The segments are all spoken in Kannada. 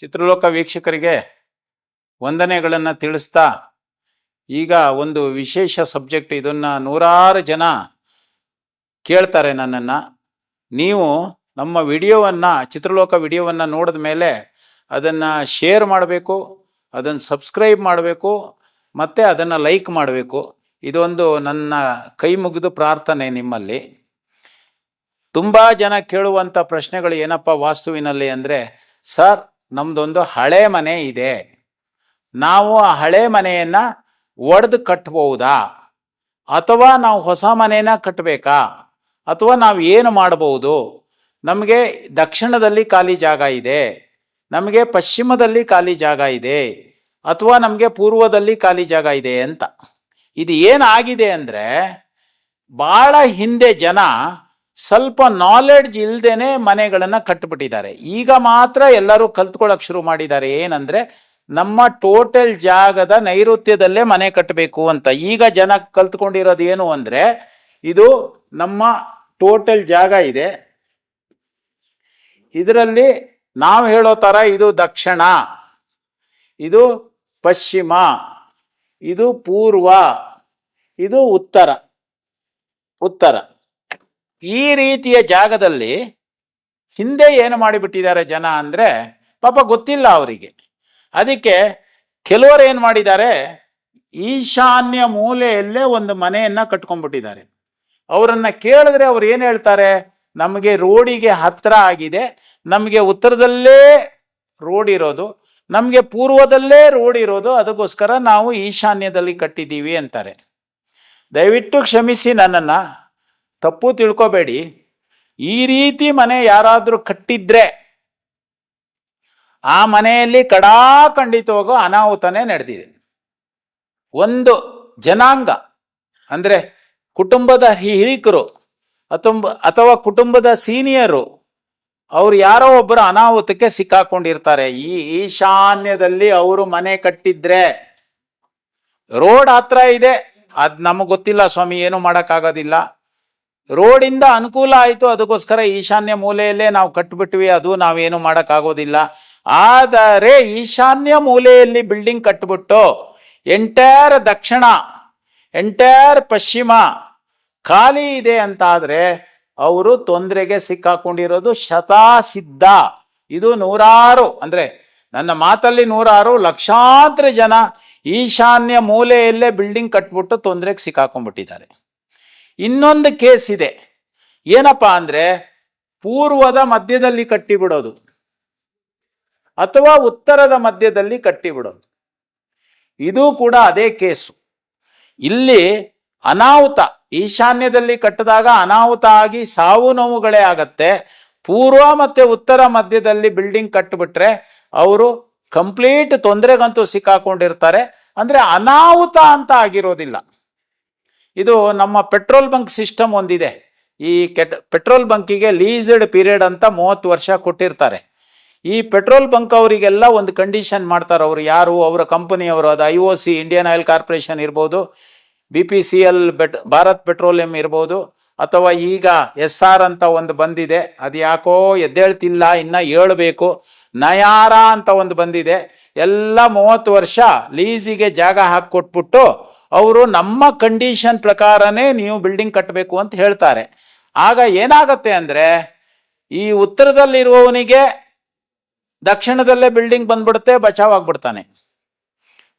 ಚಿತ್ರಲೋಕ ವೀಕ್ಷಕರಿಗೆ ವಂದನೆಗಳನ್ನು ತಿಳಿಸ್ತಾ ಈಗ ಒಂದು ವಿಶೇಷ ಸಬ್ಜೆಕ್ಟ್ ಇದನ್ನು ನೂರಾರು ಜನ ಕೇಳ್ತಾರೆ ನನ್ನನ್ನು. ನೀವು ನಮ್ಮ ವಿಡಿಯೋವನ್ನು, ಚಿತ್ರಲೋಕ ವಿಡಿಯೋವನ್ನು ನೋಡಿದ ಮೇಲೆ ಅದನ್ನು ಶೇರ್ ಮಾಡಬೇಕು, ಅದನ್ನು ಸಬ್ಸ್ಕ್ರೈಬ್ ಮಾಡಬೇಕು, ಮತ್ತು ಅದನ್ನು ಲೈಕ್ ಮಾಡಬೇಕು. ಇದೊಂದು ನನ್ನ ಕೈ ಮುಗಿದು ಪ್ರಾರ್ಥನೆ ನಿಮ್ಮಲ್ಲಿ. ತುಂಬ ಜನ ಕೇಳುವಂಥ ಪ್ರಶ್ನೆಗಳು ಏನಪ್ಪ ವಾಸ್ತುವಿನಲ್ಲಿ ಅಂದರೆ, ಸರ್ ನಮ್ಮದೊಂದು ಹಳೆ ಮನೆ ಇದೆ. ನಾವು ಆ ಹಳೆ ಮನೆಯನ್ನು ಒಡೆದು ಕಟ್ಬೋದಾ? ಅಥವಾ ನಾವು ಹೊಸ ಮನೆಯನ್ನ ಕಟ್ಟಬೇಕಾ ಅಥವಾ ನಾವು ಏನು ಮಾಡಬಹುದು ನಮಗೆ ದಕ್ಷಿಣದಲ್ಲಿ ಖಾಲಿ ಜಾಗ ಇದೆ. ನಮಗೆ ಪಶ್ಚಿಮದಲ್ಲಿ ಖಾಲಿ ಜಾಗ ಇದೆ. ಅಥವಾ ನಮಗೆ ಪೂರ್ವದಲ್ಲಿ ಖಾಲಿ ಜಾಗ ಇದೆ ಅಂತ. ಇದು ಏನಾಗಿದೆ ಅಂದರೆ ಭಾಳ ಹಿಂದೆ ಜನ ಸ್ವಲ್ಪ ನಾಲೆಡ್ಜ್ ಇಲ್ದೇನೆ ಮನೆಗಳನ್ನು ಕಟ್ಟಿಬಿಟ್ಟಿದ್ದಾರೆ ಈಗ ಮಾತ್ರ ಎಲ್ಲರೂ ಕಲ್ತ್ಕೊಳ್ಳೋಕೆ ಶುರು ಮಾಡಿದ್ದಾರೆ ಏನಂದ್ರೆ, ನಮ್ಮ ಟೋಟಲ್ ಜಾಗದ ನೈಋತ್ಯದಲ್ಲೇ ಮನೆ ಕಟ್ಟಬೇಕು ಅಂತ. ಈಗ ಜನ ಕಲ್ತ್ಕೊಂಡಿರೋದು ಏನು ಅಂದರೆ, ಇದು ನಮ್ಮ ಟೋಟಲ್ ಜಾಗ ಇದೆ. ಇದರಲ್ಲಿ ನಾವು ಹೇಳೋ ಥರ ಇದು ದಕ್ಷಿಣ, ಇದು ಪಶ್ಚಿಮ, ಇದು ಪೂರ್ವ, ಇದು ಉತ್ತರ ಉತ್ತರ. ಈ ರೀತಿಯ ಜಾಗದಲ್ಲಿ ಹಿಂದೆ ಏನು ಮಾಡಿಬಿಟ್ಟಿದ್ದಾರೆ ಜನ ಅಂದರೆ ಪಾಪ ಗೊತ್ತಿಲ್ಲ ಅವರಿಗೆ. ಅದಕ್ಕೆ ಕೆಲವರು ಏನು ಮಾಡಿದ್ದಾರೆ, ಈಶಾನ್ಯ ಮೂಲೆಯಲ್ಲೇ ಒಂದು ಮನೆಯನ್ನು ಕಟ್ಕೊಂಡ್ಬಿಟ್ಟಿದ್ದಾರೆ. ಅವರನ್ನು ಕೇಳಿದ್ರೆ ಅವ್ರು ಏನು ಹೇಳ್ತಾರೆ, ನಮಗೆ ರೋಡಿಗೆ ಹತ್ರ ಆಗಿದೆ, ನಮಗೆ ಉತ್ತರದಲ್ಲೇ ರೋಡ್ ಇರೋದು, ನಮಗೆ ಪೂರ್ವದಲ್ಲೇ ರೋಡ್ ಇರೋದು, ಅದಕ್ಕೋಸ್ಕರ ನಾವು ಈಶಾನ್ಯದಲ್ಲಿ ಕಟ್ಟಿದ್ದೀವಿ ಅಂತಾರೆ. ದಯವಿಟ್ಟು ಕ್ಷಮಿಸಿ ನನ್ನನ್ನು. ತಪ್ಪು ತಿಳ್ಕೊಬೇಡಿ. ಈ ರೀತಿ ಮನೆ ಯಾರಾದರೂ ಕಟ್ಟಿದ್ರೆ ಆ ಮನೆಯಲ್ಲಿ ಕಡಾ ಖಂಡಿತ ಹೋಗೋ ಅನಾಹುತನೇ ನಡೆದಿದೆ. ಒಂದು ಜನಾಂಗ, ಅಂದರೆ ಕುಟುಂಬದ ಹಿರಿಕರು ಅಥವಾ ಅಥವಾ ಕುಟುಂಬದ ಸೀನಿಯರು, ಅವ್ರು ಯಾರೋ ಒಬ್ಬರು ಅನಾಹುತಕ್ಕೆ ಸಿಕ್ಕಾಕೊಂಡಿರ್ತಾರೆ. ಈ ಈಶಾನ್ಯದಲ್ಲಿ ಅವರು ಮನೆ ಕಟ್ಟಿದ್ರೆ ರೋಡ್ ಹತ್ರ ಇದೆ. ಅದು ನಮಗೆ ಗೊತ್ತಿಲ್ಲ ಸ್ವಾಮಿ, ಏನು ಮಾಡೋಕ್ಕಾಗೋದಿಲ್ಲ. ರೋಡಿಂದ ಅನುಕೂಲ ಆಯಿತು, ಅದಕ್ಕೋಸ್ಕರ ಈಶಾನ್ಯ ಮೂಲೆಯಲ್ಲೇ ನಾವು ಕಟ್ಟಿಬಿಟ್ವಿ ಅದು ನಾವೇನು ಮಾಡೋಕ್ಕಾಗೋದಿಲ್ಲ. ಆದರೆ ಈಶಾನ್ಯ ಮೂಲೆಯಲ್ಲಿ ಬಿಲ್ಡಿಂಗ್ ಕಟ್ಟಿಬಿಟ್ಟು ಎಂಟೈರ್ ದಕ್ಷಿಣ, ಎಂಟೈರ್ ಪಶ್ಚಿಮ ಖಾಲಿ ಇದೆ ಅಂತಾದರೆ ಅವರು ತೊಂದರೆಗೆ ಸಿಕ್ಕಾಕೊಂಡಿರೋದು ಶತಾಸಿದ್ಧ. ಇದು ನೂರಾರು, ಅಂದರೆ ನನ್ನ ಮಾತಲ್ಲಿ ನೂರಾರು ಲಕ್ಷಾಂತರ ಜನ ಈಶಾನ್ಯ ಮೂಲೆಯಲ್ಲೇ ಬಿಲ್ಡಿಂಗ್ ಕಟ್ಬಿಟ್ಟು ತೊಂದರೆಗೆ ಸಿಕ್ಕಾಕೊಂಡ್ಬಿಟ್ಟಿದ್ದಾರೆ. ಇನ್ನೊಂದು ಕೇಸ್ ಇದೆ. ಏನಪ್ಪ ಅಂದರೆ ಪೂರ್ವದ ಮಧ್ಯದಲ್ಲಿ ಕಟ್ಟಿಬಿಡೋದು ಅಥವಾ ಉತ್ತರದ ಮಧ್ಯದಲ್ಲಿ ಕಟ್ಟಿಬಿಡೋದು. ಇದು ಕೂಡ ಅದೇ ಕೇಸು. ಇಲ್ಲಿ ಅನಾಹುತ, ಈಶಾನ್ಯದಲ್ಲಿ ಕಟ್ಟಿದಾಗ ಅನಾಹುತ ಆಗಿ ಸಾವು ನೋವುಗಳೇ ಆಗತ್ತೆ. ಪೂರ್ವ ಮತ್ತೆ ಉತ್ತರ ಮಧ್ಯದಲ್ಲಿ ಬಿಲ್ಡಿಂಗ್ ಕಟ್ಟಿಬಿಟ್ರೆ ಅವರು ಕಂಪ್ಲೀಟ್ ತೊಂದರೆಗಂತೂ ಸಿಕ್ಕಾಕೊಂಡಿರ್ತಾರೆ. ಅಂದ್ರೆ ಅನಾಹುತ ಅಂತ ಆಗಿರೋದಿಲ್ಲ. ಇದು ನಮ್ಮ ಪೆಟ್ರೋಲ್ ಬಂಕ್ ಸಿಸ್ಟಮ್ ಒಂದಿದೆ. ಈ ಕೆಟ್, ಪೆಟ್ರೋಲ್ ಬಂಕಿಗೆ ಲೀಸ್ಡ್ ಪೀರಿಯಡ್ ಅಂತ ಮೂವತ್ತು ವರ್ಷ ಕೊಟ್ಟಿರ್ತಾರೆ. ಈ ಪೆಟ್ರೋಲ್ ಬಂಕ್ ಅವರಿಗೆಲ್ಲ ಒಂದು ಕಂಡೀಷನ್ ಮಾಡ್ತಾರೆ. ಅವರು ಯಾರು, ಅವರ ಕಂಪನಿಯವರು ಅದು I O C, Indian oil corporation ಇರ್ಬೋದು, B P C L Bharat petroleum ಇರ್ಬೋದು ಅಥವಾ ಈಗ ಎಸ್ ಆರ್ ಅಂತ ಒಂದು ಬಂದಿದೆ, ಅದು ಯಾಕೋ ಎದ್ದೇಳ್ತಿಲ್ಲ, ಇನ್ನ ಹೇಳ್ಬೇಕು. ನಯಾರ ಅಂತ ಒಂದು ಬಂದಿದೆ. ಎಲ್ಲ ಮೂವತ್ತು ವರ್ಷ ಲೀಸಿಗೆ ಜಾಗ ಹಾಕಿ ಕೊಟ್ಬಿಟ್ಟು ಅವರು ನಮ್ಮ ಕಂಡೀಷನ್ ಪ್ರಕಾರನೇ ನೀವು ಬಿಲ್ಡಿಂಗ್ ಕಟ್ಟಬೇಕು ಅಂತ ಹೇಳ್ತಾರೆ. ಆಗ ಏನಾಗತ್ತೆ ಅಂದರೆ, ಈ ಉತ್ತರದಲ್ಲಿರುವವನಿಗೆ ದಕ್ಷಿಣದಲ್ಲೇ ಬಿಲ್ಡಿಂಗ್ ಬಂದ್ಬಿಡುತ್ತೆ ಬಚಾವ್ ಆಗ್ಬಿಡ್ತಾನೆ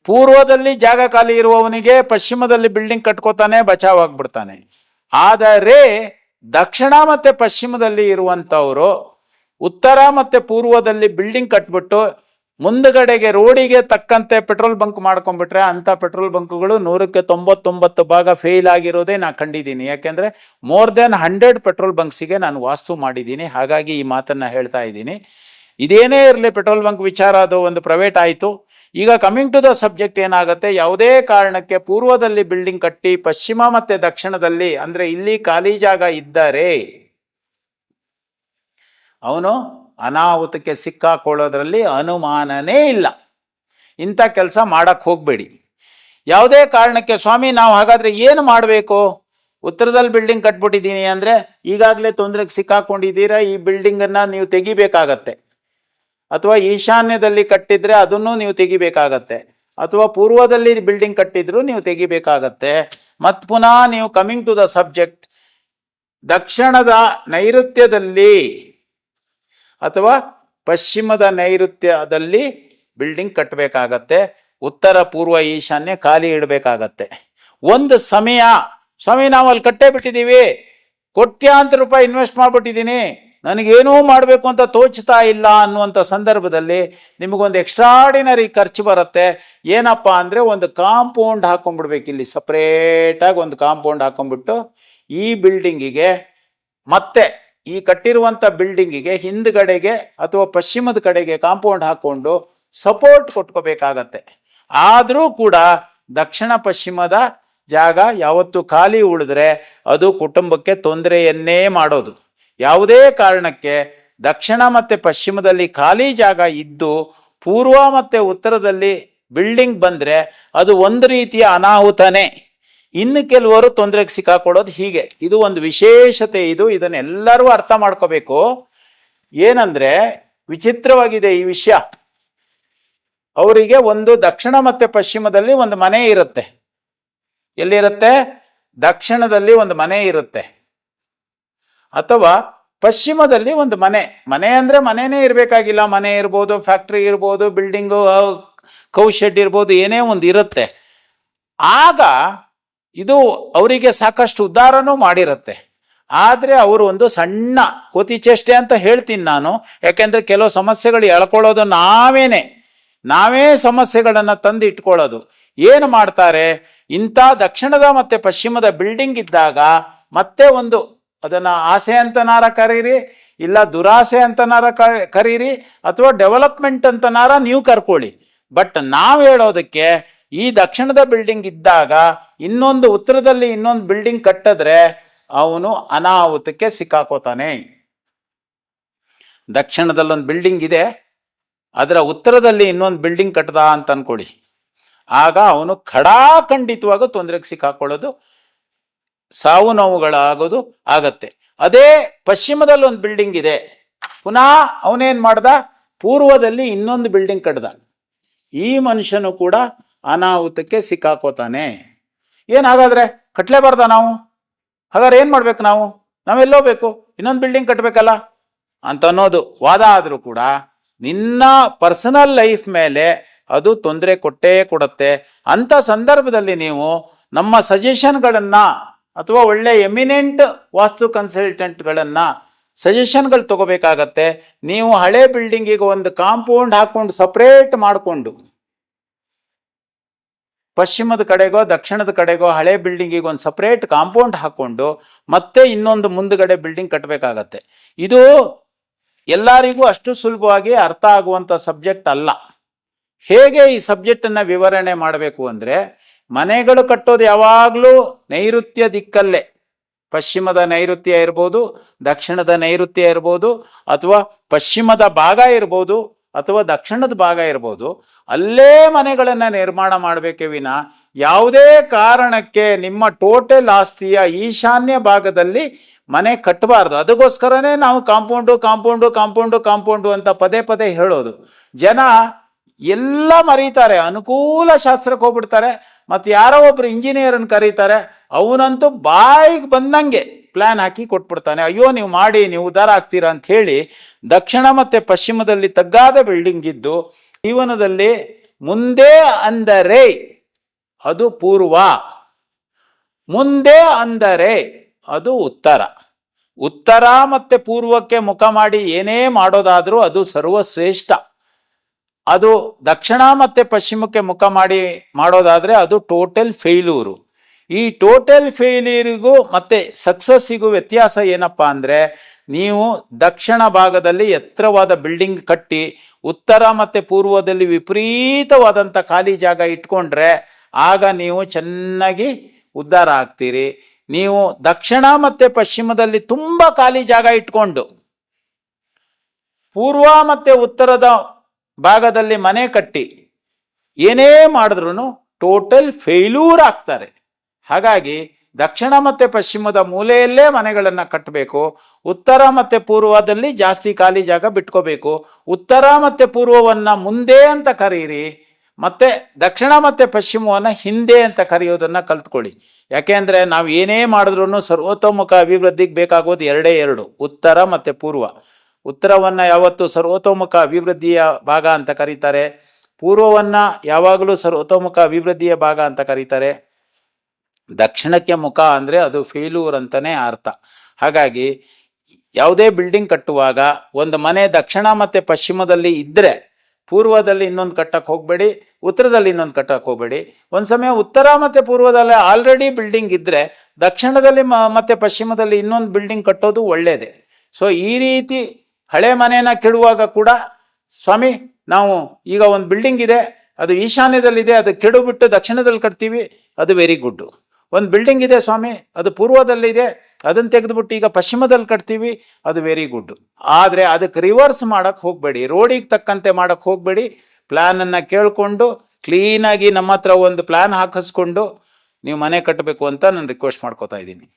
ಪೂರ್ವದಲ್ಲಿ ಜಾಗ ಖಾಲಿ ಇರುವವನಿಗೆ ಪಶ್ಚಿಮದಲ್ಲಿ ಬಿಲ್ಡಿಂಗ್ ಕಟ್ಕೋತಾನೆ ಬಚಾವ್ ಆಗ್ಬಿಡ್ತಾನೆ ಆದರೆ ದಕ್ಷಿಣ ಮತ್ತೆ ಪಶ್ಚಿಮದಲ್ಲಿ ಇರುವಂಥವರು, ಉತ್ತರ ಮತ್ತೆ ಪೂರ್ವದಲ್ಲಿ ಬಿಲ್ಡಿಂಗ್ ಕಟ್ಬಿಟ್ಟು ಮುಂದುಗಡೆಗೆ ರೋಡಿಗೆ ತಕ್ಕಂತೆ ಪೆಟ್ರೋಲ್ ಬಂಕ್ ಮಾಡ್ಕೊಂಡ್ಬಿಟ್ರೆ ಅಂತ ಪೆಟ್ರೋಲ್ ಬಂಕ್ಗಳು ನೂರಕ್ಕೆ ತೊಂಬತ್ತೊಂಬತ್ತು ಭಾಗ ಫೇಲ್ ಆಗಿರೋದೇ ನಾನು ಕಂಡಿದ್ದೀನಿ. ಯಾಕೆಂದ್ರೆ ಮೋರ್ ದೆನ್ ಹಂಡ್ರೆಡ್ ಪೆಟ್ರೋಲ್ ಬಂಕ್ಸಿಗೆ ನಾನು ವಾಸ್ತು ಮಾಡಿದ್ದೀನಿ. ಹಾಗಾಗಿ ಈ ಮಾತನ್ನ ಹೇಳ್ತಾ ಇದ್ದೀನಿ. ಇದೇನೇ ಇರಲಿ ಪೆಟ್ರೋಲ್ ಬಂಕ್ ವಿಚಾರ ಅದು ಒಂದು ಪ್ರೈವೇಟ್ ಆಯಿತು. ಈಗ ಕಮಿಂಗ್ ಟು ದ ಸಬ್ಜೆಕ್ಟ್ ಏನಾಗುತ್ತೆ? ಯಾವುದೇ ಕಾರಣಕ್ಕೆ ಪೂರ್ವದಲ್ಲಿ ಬಿಲ್ಡಿಂಗ್ ಕಟ್ಟಿ, ಪಶ್ಚಿಮ ಮತ್ತೆ ದಕ್ಷಿಣದಲ್ಲಿ, ಅಂದ್ರೆ ಇಲ್ಲಿ ಖಾಲಿ ಜಾಗ ಇದ್ದರೆ, ಅವನು ಅನಾಹುತಕ್ಕೆ ಸಿಕ್ಕಾಕೊಳ್ಳೋದ್ರಲ್ಲಿ ಅನುಮಾನನೇ ಇಲ್ಲ. ಇಂಥ ಕೆಲಸ ಮಾಡಕ್ಕೆ ಹೋಗಬೇಡಿ. ಯಾವುದೇ ಕಾರಣಕ್ಕೆ, ಸ್ವಾಮಿ, ನಾವು ಹಾಗಾದ್ರೆ ಏನು ಮಾಡಬೇಕು? ಉತ್ತರದಲ್ಲಿ ಬಿಲ್ಡಿಂಗ್ ಕಟ್ಬಿಟ್ಟಿದ್ದೀನಿ ಅಂದರೆ, ಈಗಾಗಲೇ ತೊಂದರೆಗೆ ಸಿಕ್ಕಾಕೊಂಡಿದ್ದೀರಾ? ಈ ಬಿಲ್ಡಿಂಗನ್ನು ನೀವು ತೆಗಿಬೇಕಾಗತ್ತೆ. ಅಥವಾ ಈಶಾನ್ಯದಲ್ಲಿ ಕಟ್ಟಿದ್ರೆ ಅದನ್ನು ನೀವು ತೆಗಿಬೇಕಾಗತ್ತೆ. ಅಥವಾ ಪೂರ್ವದಲ್ಲಿ ಬಿಲ್ಡಿಂಗ್ ಕಟ್ಟಿದ್ರು ನೀವು ತೆಗಿಬೇಕಾಗತ್ತೆ. ಮತ್ ಪುನಃ ನೀವು ಕಮಿಂಗ್ ಟು ದ ಸಬ್ಜೆಕ್ಟ್ ದಕ್ಷಿಣದ ನೈಋತ್ಯದಲ್ಲಿ ಅಥವಾ ಪಶ್ಚಿಮದ ನೈಋತ್ಯದಲ್ಲಿ ಬಿಲ್ಡಿಂಗ್ ಕಟ್ಟಬೇಕಾಗತ್ತೆ ಉತ್ತರ, ಪೂರ್ವ, ಈಶಾನ್ಯ ಖಾಲಿ ಇಡಬೇಕಾಗತ್ತೆ. ಒಂದು ಸಮಯ ಸ್ವಾಮಿ ನಾವು ಅಲ್ಲಿ ಕಟ್ಟೇ ಬಿಟ್ಟಿದ್ದೀವಿ. ಕೋಟ್ಯಾಂತರ ರೂಪಾಯಿ ಇನ್ವೆಸ್ಟ್ ಮಾಡ್ಬಿಟ್ಟಿದ್ದೀನಿ. ನನಗೇನೂ ಮಾಡಬೇಕು ಅಂತ ತೋಚ್ತಾ ಇಲ್ಲ ಅನ್ನುವಂಥ ಸಂದರ್ಭದಲ್ಲಿ ನಿಮಗೊಂದು ಎಕ್ಸ್ಟ್ರಾಡಿನರಿ ಖರ್ಚು ಬರುತ್ತೆ. ಏನಪ್ಪ ಅಂದರೆ ಒಂದು ಕಾಂಪೌಂಡ್ ಹಾಕೊಂಡ್ಬಿಡ್ಬೇಕು ಇಲ್ಲಿ ಸಪ್ರೇಟಾಗಿ ಒಂದು ಕಾಂಪೌಂಡ್ ಹಾಕೊಂಡ್ಬಿಟ್ಟು ಈ ಬಿಲ್ಡಿಂಗಿಗೆ ಮತ್ತೆ ಈ ಕಟ್ಟಿರುವಂಥ ಬಿಲ್ಡಿಂಗಿಗೆ ಹಿಂದ್ಗಡೆಗೆ ಅಥವಾ ಪಶ್ಚಿಮದ ಕಡೆಗೆ ಕಾಂಪೌಂಡ್ ಹಾಕೊಂಡು ಸಪೋರ್ಟ್ ಕೊಟ್ಕೋಬೇಕಾಗತ್ತೆ. ಆದರೂ ಕೂಡ ದಕ್ಷಿಣ ಪಶ್ಚಿಮದ ಜಾಗ ಯಾವತ್ತು ಖಾಲಿ ಉಳಿದ್ರೆ ಅದು ಕುಟುಂಬಕ್ಕೆ ತೊಂದರೆಯನ್ನೇ ಮಾಡೋದು. ಯಾವುದೇ ಕಾರಣಕ್ಕೆ ದಕ್ಷಿಣ ಮತ್ತು ಪಶ್ಚಿಮದಲ್ಲಿ ಖಾಲಿ ಜಾಗ ಇದ್ದು ಪೂರ್ವ ಮತ್ತು ಉತ್ತರದಲ್ಲಿ ಬಿಲ್ಡಿಂಗ್ ಬಂದರೆ ಅದು ಒಂದು ರೀತಿಯ ಅನಾಹುತನೇ. ಇನ್ನು ಕೆಲವರು ತೊಂದರೆಗೆ ಸಿಕ್ಕಾಕೊಡೋದು ಹೀಗೆ. ಇದು ಒಂದು ವಿಶೇಷತೆ ಇದು. ಇದನ್ನೆಲ್ಲರೂ ಅರ್ಥ ಮಾಡ್ಕೋಬೇಕು. ಏನಂದ್ರೆ ವಿಚಿತ್ರವಾಗಿದೆ ಈ ವಿಷಯ. ಅವರಿಗೆ ಒಂದು ದಕ್ಷಿಣ ಮತ್ತೆ ಪಶ್ಚಿಮದಲ್ಲಿ ಒಂದು ಮನೆ ಇರುತ್ತೆ. ಎಲ್ಲಿರುತ್ತೆ? ದಕ್ಷಿಣದಲ್ಲಿ ಒಂದು ಮನೆ ಇರುತ್ತೆ. ಅಥವಾ ಪಶ್ಚಿಮದಲ್ಲಿ ಒಂದು ಮನೆ. ಮನೆ ಅಂದ್ರೆ ಮನೆನೇ ಇರಬೇಕಾಗಿಲ್ಲ. ಮನೆ ಇರ್ಬೋದು ಫ್ಯಾಕ್ಟ್ರಿ ಇರ್ಬೋದು ಬಿಲ್ಡಿಂಗು ಕೌ ಶೆಡ್ ಇರ್ಬೋದು, ಏನೇ ಒಂದು ಇರುತ್ತೆ. ಆಗ ಇದು ಅವರಿಗೆ ಸಾಕಷ್ಟು ಉದ್ಧಾರನೂ ಮಾಡಿರುತ್ತೆ. ಆದರೆ ಅವರು ಒಂದು ಸಣ್ಣ ಕೋತಿ ಚೇಷ್ಟೆ ಅಂತ ಹೇಳ್ತೀನಿ ನಾನು. ಯಾಕೆಂದ್ರೆ ಕೆಲವು ಸಮಸ್ಯೆಗಳು ಎಳ್ಕೊಳ್ಳೋದು ನಾವೇನೆ. ನಾವೇ ಸಮಸ್ಯೆಗಳನ್ನು ತಂದು ಇಟ್ಕೊಳ್ಳೋದು ಏನು ಮಾಡ್ತಾರೆ? ಇಂಥ ದಕ್ಷಿಣದ ಮತ್ತೆ ಪಶ್ಚಿಮದ ಬಿಲ್ಡಿಂಗ್ ಇದ್ದಾಗ ಮತ್ತೆ ಒಂದು ಅದನ್ನ ಆಸೆ ಅಂತನಾರ ಕರೀರಿ, ಇಲ್ಲ ದುರಾಸೆ ಅಂತನಾರ ಕರೀರಿ ಅಥವಾ ಡೆವಲಪ್ಮೆಂಟ್ ಅಂತನಾರ ನೀವು ಕರ್ಕೊಳ್ಳಿ. ಬಟ್ ನಾವು ಹೇಳೋದಕ್ಕೆ ಈ ದಕ್ಷಿಣದ ಬಿಲ್ಡಿಂಗ್ ಇದ್ದಾಗ ಇನ್ನೊಂದು ಉತ್ತರದಲ್ಲಿ ಇನ್ನೊಂದು ಬಿಲ್ಡಿಂಗ್ ಕಟ್ಟಿದ್ರೆ ಅವನು ಅನಾಹುತಕ್ಕೆ ಸಿಕ್ಕಾಕೋತಾನೆ. ದಕ್ಷಿಣದಲ್ಲೊಂದು ಬಿಲ್ಡಿಂಗ್ ಇದೆ, ಅದರ ಉತ್ತರದಲ್ಲಿ ಇನ್ನೊಂದು ಬಿಲ್ಡಿಂಗ್ ಕಟ್ಟದ ಅಂತ ಅನ್ಕೊಳ್ಳಿ. ಆಗ ಅವನು ಖಡಾಖಂಡಿತವಾಗ ತೊಂದರೆಗೆ ಸಿಕ್ಕಾಕೊಳ್ಳೋದು ಸಾವು ನೋವುಗಳಾಗೋದು ಆಗತ್ತೆ. ಅದೇ ಪಶ್ಚಿಮದಲ್ಲಿ ಒಂದು ಬಿಲ್ಡಿಂಗ್ ಇದೆ. ಪುನಃ ಅವನೇನ್ ಮಾಡ್ದ? ಪೂರ್ವದಲ್ಲಿ ಇನ್ನೊಂದು ಬಿಲ್ಡಿಂಗ್ ಕಟ್ಟದ ಈ ಮನುಷ್ಯನು ಕೂಡ ಅನಾಹುತಕ್ಕೆ ಸಿಕ್ಕಾಕೋತಾನೆ. ಏನಾಗಾದ್ರೆ? ಕಟ್ಲೇಬಾರ್ದ ನಾವು? ಹಾಗಾದ್ರೆ ಏನ್ ಮಾಡ್ಬೇಕು ನಾವು? ನಾವೆಲ್ಲೋ ಬೇಕು. ಇನ್ನೊಂದು ಬಿಲ್ಡಿಂಗ್ ಕಟ್ಟಬೇಕಲ್ಲ ಅಂತ ಅನ್ನೋದು. ವಾದ ಆದರೂ ಕೂಡ ನಿನ್ನ ಪರ್ಸನಲ್ ಲೈಫ್ ಮೇಲೆ ಅದು ತೊಂದರೆ ಕೊಟ್ಟೇ ಕೊಡುತ್ತೆ. ಅಂತ ಸಂದರ್ಭದಲ್ಲಿ ನೀವು ನಮ್ಮ ಸಜೆಷನ್ಗಳನ್ನ ಅಥವಾ ಒಳ್ಳೆ ಎಮಿನೆಂಟ್ ವಾಸ್ತು ಕನ್ಸಲ್ಟೆಂಟ್ಗಳನ್ನು ಸಜೆಷನ್ಗಳು ತಗೋಬೇಕಾಗತ್ತೆ. ನೀವು ಹಳೆ ಬಿಲ್ಡಿಂಗಿಗೆ ಒಂದು ಕಾಂಪೌಂಡ್ ಹಾಕೊಂಡು ಸಪ್ರೇಟ್ ಮಾಡಿಕೊಂಡು ಪಶ್ಚಿಮದ ಕಡೆಗೋ, ದಕ್ಷಿಣದ ಕಡೆಗೋ ಹಳೆ ಬಿಲ್ಡಿಂಗಿಗೆ ಒಂದು ಸಪ್ರೇಟ್ ಕಾಂಪೌಂಡ್ ಹಾಕೊಂಡು ಮತ್ತೆ ಇನ್ನೊಂದು ಮುಂದುಗಡೆ ಬಿಲ್ಡಿಂಗ್ ಕಟ್ಟಬೇಕಾಗತ್ತೆ ಇದು ಎಲ್ಲರಿಗೂ ಅಷ್ಟು ಸುಲಭವಾಗಿ ಅರ್ಥ ಆಗುವಂಥ ಸಬ್ಜೆಕ್ಟ್ ಅಲ್ಲ. ಹೇಗೆ ಈ ಸಬ್ಜೆಕ್ಟನ್ನು ವಿವರಣೆ ಮಾಡಬೇಕು ಅಂದರೆ ಮನೆಗಳು ಕಟ್ಟೋದು ಯಾವಾಗಲೂ ನೈಋತ್ಯ ದಿಕ್ಕಲ್ಲೇ. ಪಶ್ಚಿಮದ ನೈಋತ್ಯ ಇರ್ಬೋದು, ದಕ್ಷಿಣದ ನೈಋತ್ಯ ಇರ್ಬೋದು, ಅಥವಾ ಪಶ್ಚಿಮದ ಭಾಗ ಇರ್ಬೋದು, ಅಥವಾ ದಕ್ಷಿಣದ ಭಾಗ ಇರ್ಬೋದು, ಅಲ್ಲೇ ಮನೆಗಳನ್ನು ನಿರ್ಮಾಣ ಮಾಡಬೇಕೇ ವಿನ ಯಾವುದೇ ಕಾರಣಕ್ಕೆ ನಿಮ್ಮ ಟೋಟಲ್ ಆಸ್ತಿಯ ಈಶಾನ್ಯ ಭಾಗದಲ್ಲಿ ಮನೆ ಕಟ್ಟಬಾರ್ದು ಅದಕ್ಕೋಸ್ಕರನೇ ನಾವು ಕಾಂಪೌಂಡು ಕಾಂಪೌಂಡು ಕಾಂಪೌಂಡು ಕಾಂಪೌಂಡು ಅಂತ ಪದೇ ಪದೇ ಹೇಳೋದು. ಜನ ಎಲ್ಲ ಮರೀತಾರೆ, ಅನುಕೂಲ ಶಾಸ್ತ್ರಕ್ಕೆ ಹೋಗ್ಬಿಡ್ತಾರೆ. ಮತ್ತು ಯಾರೋ ಒಬ್ರು ಇಂಜಿನಿಯರನ್ನು ಕರೀತಾರೆ, ಅವನಂತೂ ಬಾಯಿಗೆ ಬಂದಂಗೆ ಪ್ಲಾನ್ ಹಾಕಿ ಕೊಟ್ಬಿಡ್ತಾನೆ. ಅಯ್ಯೋ, ನೀವು ಮಾಡಿ, ನೀವು ಉದ್ಧಾರ ಆಗ್ತೀರಾ ಅಂತ ಹೇಳಿ ದಕ್ಷಿಣ ಮತ್ತೆ ಪಶ್ಚಿಮದಲ್ಲಿ ತಗ್ಗಾದ ಬಿಲ್ಡಿಂಗ್ ಇದ್ದು, ಜೀವನದಲ್ಲಿ ಮುಂದೆ ಅಂದರೆ ಅದು ಪೂರ್ವ, ಮುಂದೆ ಅಂದರೆ ಅದು ಉತ್ತರ. ಉತ್ತರ ಮತ್ತೆ ಪೂರ್ವಕ್ಕೆ ಮುಖ ಮಾಡಿ ಏನೇ ಮಾಡೋದಾದರೂ ಅದು ಸರ್ವಶ್ರೇಷ್ಠ. ಅದು ದಕ್ಷಿಣ ಮತ್ತೆ ಪಶ್ಚಿಮಕ್ಕೆ ಮುಖ ಮಾಡಿ ಮಾಡೋದಾದರೆ ಅದು ಟೋಟಲ್ ಫೇಲ್ಯೂರು ಈ ಟೋಟಲ್ ಫೇಲ್ಯೂರಿಗೂ ಮತ್ತು ಸಕ್ಸಸ್ಸಿಗೂ ವ್ಯತ್ಯಾಸ ಏನಪ್ಪ ಅಂದರೆ ನೀವು ದಕ್ಷಿಣ ಭಾಗದಲ್ಲಿ ಎತ್ತರವಾದ ಬಿಲ್ಡಿಂಗ್ ಕಟ್ಟಿ, ಉತ್ತರ ಮತ್ತು ಪೂರ್ವದಲ್ಲಿ ವಿಪರೀತವಾದಂಥ ಖಾಲಿ ಜಾಗ ಇಟ್ಕೊಂಡ್ರೆ ಆಗ ನೀವು ಚೆನ್ನಾಗಿ ಉದ್ಧಾರ ಆಗ್ತೀರಿ. ನೀವು ದಕ್ಷಿಣ ಮತ್ತೆ ಪಶ್ಚಿಮದಲ್ಲಿ ತುಂಬ ಖಾಲಿ ಜಾಗ ಇಟ್ಕೊಂಡು, ಪೂರ್ವ ಮತ್ತೆ ಉತ್ತರದ ಭಾಗದಲ್ಲಿ ಮನೆ ಕಟ್ಟಿ ಏನೇ ಮಾಡಿದ್ರು ಟೋಟಲ್ ಫೇಲ್ಯೂರ್ ಆಗ್ತಾರೆ. ಹಾಗಾಗಿ ದಕ್ಷಿಣ ಮತ್ತೆ ಪಶ್ಚಿಮದ ಮೂಲೆಯಲ್ಲೇ ಮನೆಗಳನ್ನು ಕಟ್ಟಬೇಕು ಉತ್ತರ ಮತ್ತೆ ಪೂರ್ವದಲ್ಲಿ ಜಾಸ್ತಿ ಖಾಲಿ ಜಾಗ ಬಿಟ್ಕೋಬೇಕು, ಉತ್ತರ ಮತ್ತೆ ಪೂರ್ವವನ್ನ ಮುಂದೆ ಅಂತ ಕರೀರಿ, ಮತ್ತೆ ದಕ್ಷಿಣ ಮತ್ತೆ ಪಶ್ಚಿಮವನ್ನ ಹಿಂದೆ ಅಂತ ಕರೆಯೋದನ್ನ ಕಲ್ತ್ಕೊಳ್ಳಿ. ಯಾಕೆಂದ್ರೆ ನಾವು ಏನೇ ಮಾಡಿದ್ರು ಸರ್ವತೋಮುಖ ಅಭಿವೃದ್ಧಿಗೆ ಬೇಕಾಗೋದು ಎರಡೇ ಎರಡು, ಉತ್ತರ ಮತ್ತೆ ಪೂರ್ವ. ಉತ್ತರವನ್ನ ಯಾವತ್ತು ಸರ್ವತೋಮುಖ ಅಭಿವೃದ್ಧಿಯ ಭಾಗ ಅಂತ ಕರೀತಾರೆ. ಪೂರ್ವವನ್ನು ಯಾವಾಗಲೂ ಸರ್ವತೋಮುಖ ಅಭಿವೃದ್ಧಿಯ ಭಾಗ ಅಂತ ಕರೀತಾರೆ. ದಕ್ಷಿಣಕ್ಕೆ ಮುಖ ಅಂದರೆ ಅದು ಫೇಲೂರ್ ಅಂತಲೇ ಅರ್ಥ. ಹಾಗಾಗಿ ಯಾವುದೇ ಬಿಲ್ಡಿಂಗ್ ಕಟ್ಟುವಾಗ ಒಂದು ಮನೆ ದಕ್ಷಿಣ ಮತ್ತು ಪಶ್ಚಿಮದಲ್ಲಿ ಇದ್ದರೆ ಪೂರ್ವದಲ್ಲಿ ಇನ್ನೊಂದು ಕಟ್ಟಕ್ಕೆ ಹೋಗಬೇಡಿ, ಉತ್ತರದಲ್ಲಿ ಇನ್ನೊಂದು ಕಟ್ಟಕ್ಕೆ ಹೋಗಬೇಡಿ. ಒಂದು ಸಮಯ ಉತ್ತರ ಮತ್ತು ಪೂರ್ವದಲ್ಲಿ ಆಲ್ರೆಡಿ ಬಿಲ್ಡಿಂಗ್ ಇದ್ದರೆ ದಕ್ಷಿಣದಲ್ಲಿ ಮತ್ತು ಪಶ್ಚಿಮದಲ್ಲಿ ಇನ್ನೊಂದು ಬಿಲ್ಡಿಂಗ್ ಕಟ್ಟೋದು ಒಳ್ಳೆಯದೇ ಸೊ ಈ ರೀತಿ ಹಳೆ ಮನೆಯನ್ನ ಕೆಡುವಾಗ ಕೂಡ ಸ್ವಾಮಿ, ನಾವು ಈಗ ಒಂದು ಬಿಲ್ಡಿಂಗ್ ಇದೆ, ಅದು ಈಶಾನ್ಯದಲ್ಲಿದೆ, ಅದು ಕೆಡು ಬಿಟ್ಟು ದಕ್ಷಿಣದಲ್ಲಿ ಕಟ್ತೀವಿ, ಅದು ವೆರಿ ಗುಡ್ ಒಂದು ಬಿಲ್ಡಿಂಗ್ ಇದೆ ಸ್ವಾಮಿ, ಅದು ಪೂರ್ವದಲ್ಲಿದೆ, ಅದನ್ನು ತೆಗೆದುಬಿಟ್ಟು ಈಗ ಪಶ್ಚಿಮದಲ್ಲಿ ಕಟ್ತೀವಿ, ಅದು ವೆರಿ ಗುಡ್ ಆದರೆ ಅದಕ್ಕೆ ರಿವರ್ಸ್ ಮಾಡಕ್ಕೆ ಹೋಗಬೇಡಿ ರೋಡಿಗೆ ತಕ್ಕಂತೆ ಮಾಡಕ್ಕೆ ಹೋಗಬೇಡಿ ಪ್ಲ್ಯಾನನ್ನು ಕೇಳಿಕೊಂಡು ಕ್ಲೀನಾಗಿ ನಮ್ಮ ಹತ್ರ ಒಂದು ಪ್ಲ್ಯಾನ್ ಹಾಕಿಸ್ಕೊಂಡು, ನೀವು ಮನೆ ಕಟ್ಟಬೇಕು ಅಂತ ನಾನು ರಿಕ್ವೆಸ್ಟ್ ಮಾಡ್ಕೋತಾ ಇದ್ದೀನಿ.